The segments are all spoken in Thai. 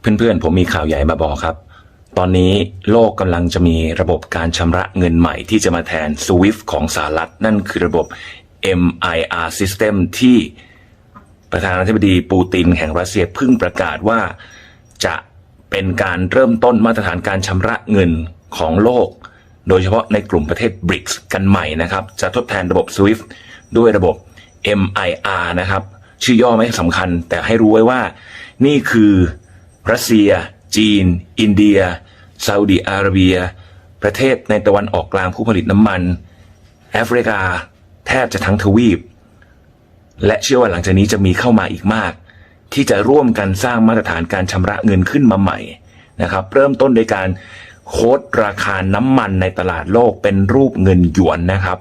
เพื่อนๆ ผมมีข่าวใหญ่มาบอกครับ ตอนนี้โลกกำลังจะมีระบบการชำระเงินใหม่ที่จะมาแทน SWIFT ของสหรัฐ นั่นคือระบบ MIR System ที่ประธานาธิบดีปูตินแห่งรัสเซียเพิ่งประกาศว่าจะเป็นการเริ่มต้นมาตรฐานการชำระเงินของโลก โดยเฉพาะในกลุ่มประเทศ BRICS กันใหม่นะครับ จะทดแทนระบบ SWIFT ด้วยระบบ MIR นะครับ ชื่อย่อไม่สำคัญแต่ให้รู้ไว้ว่านี่คือ รัสเซีย จีน อินเดียซาอุดิอาระเบีย ประเทศในตะวันออกกลางผู้ผลิตน้ำมันแอฟริกา แทบจะทั้งทวีป และเชื่อว่าหลังจากนี้จะมีเข้ามาอีกมาก ที่จะร่วมกันสร้างมาตรฐานการชำระเงินขึ้นมาใหม่นะครับ เริ่มต้นโดยการโคดราคาน้ำมันในตลาดโลกเป็นรูปเงินหยวนนะครับ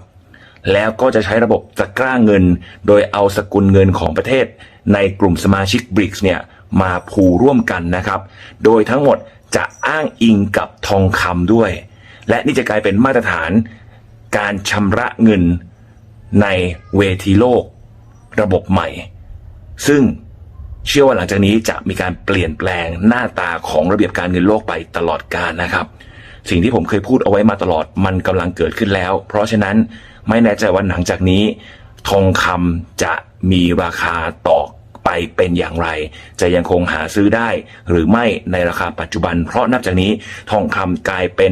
แล้วก็จะใช้ระบบตะกร้าเงิน โดยเอาสกุลเงินของประเทศในกลุ่มสมาชิกบริกส์เนี่ย มาผูร่วมกันนะครับ โดยทั้งหมดจะอ้างอิงกับทองคำด้วย และนี่จะกลายเป็นมาตรฐานการชำระเงินในเวทีโลก ระบบใหม่ ซึ่งเชื่อว่าหลังจากนี้จะมีการเปลี่ยนแปลงหน้าตาของระเบียบการเงินโลกไปตลอดกาลนะครับ สิ่งที่ผมเคยพูดเอาไว้มาตลอดมันกำลังเกิดขึ้นแล้ว เพราะฉะนั้นไม่แน่ใจว่าหลังจากนี้ ทองคำจะมีราคาต่อ เป็นอย่างไร จะยังคงหาซื้อได้ หรือไม่ในราคาปัจจุบัน เพราะนับจากนี้ทองคำกลายเป็น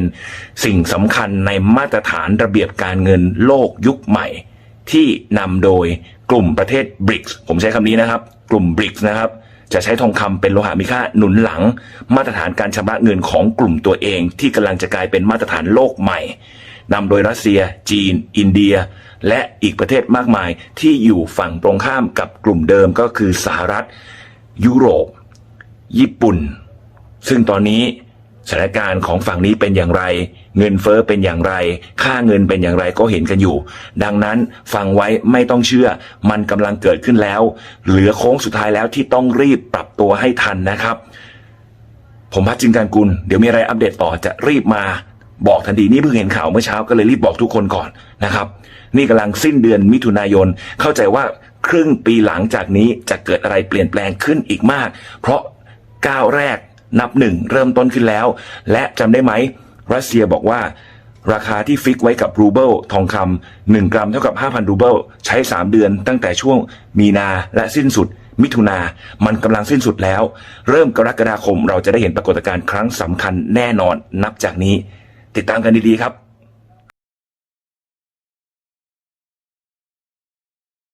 สิ่งสำคัญในมาตรฐานระเบียบการเงินโลกยุคใหม่ ที่นำโดยกลุ่มประเทศบริกส์ผมใช้คำนี้นะครับ กลุ่มบริกส์นะครับจะใช้ทองคำเป็นโลหะมีค่าหนุนหลัง มาตรฐานการชำระเงินของกลุ่มตัวเอง ที่กำลังจะกลายเป็นมาตรฐานโลกใหม่ นำโดยรัสเซีย จีน อินเดีย และอีกประเทศมากมายที่อยู่ฝั่งตรงข้ามกับกลุ่มเดิมก็คือสหรัฐ ยุโรป ญี่ปุ่น ซึ่งตอนนี้สถานการณ์ของฝั่งนี้เป็นอย่างไร เงินเฟ้อเป็นอย่างไร ค่าเงินเป็นอย่างไรก็เห็นกันอยู่ ดังนั้นฟังไว้ไม่ต้องเชื่อ มันกำลังเกิดขึ้นแล้ว เหลือโค้งสุดท้ายแล้วที่ต้องรีบปรับตัวให้ทันนะครับ ผมพัชจินการกุล เดี๋ยวมีอะไรอัปเดตต่อจะรีบมา บอกทันทีนี่เพิ่งเห็นข่าวเมื่อเช้าก็เลยรีบบอกทุกคนก่อนนะครับ นี่กำลังสิ้นเดือนมิถุนายน เข้าใจว่าครึ่งปีหลังจากนี้จะเกิดอะไรเปลี่ยนแปลงขึ้นอีกมาก เพราะก้าวแรกนับหนึ่งเริ่มต้นขึ้นแล้ว และจำได้ไหม รัสเซียบอกว่า ราคาที่ฟิกไว้กับรูเบิลทองคำหนึ่งกรัมเท่ากับ 5,000 รูเบิลใช้ 3 เดือนตั้งแต่ช่วงมีนาและสิ้นสุดมิถุนา มันกำลังสิ้นสุดแล้ว เริ่มกรกฎาคมเราจะได้เห็นปรากฏการณ์ครั้งสำคัญแน่นอนนับจากนี้ ติดตามกันดีๆครับ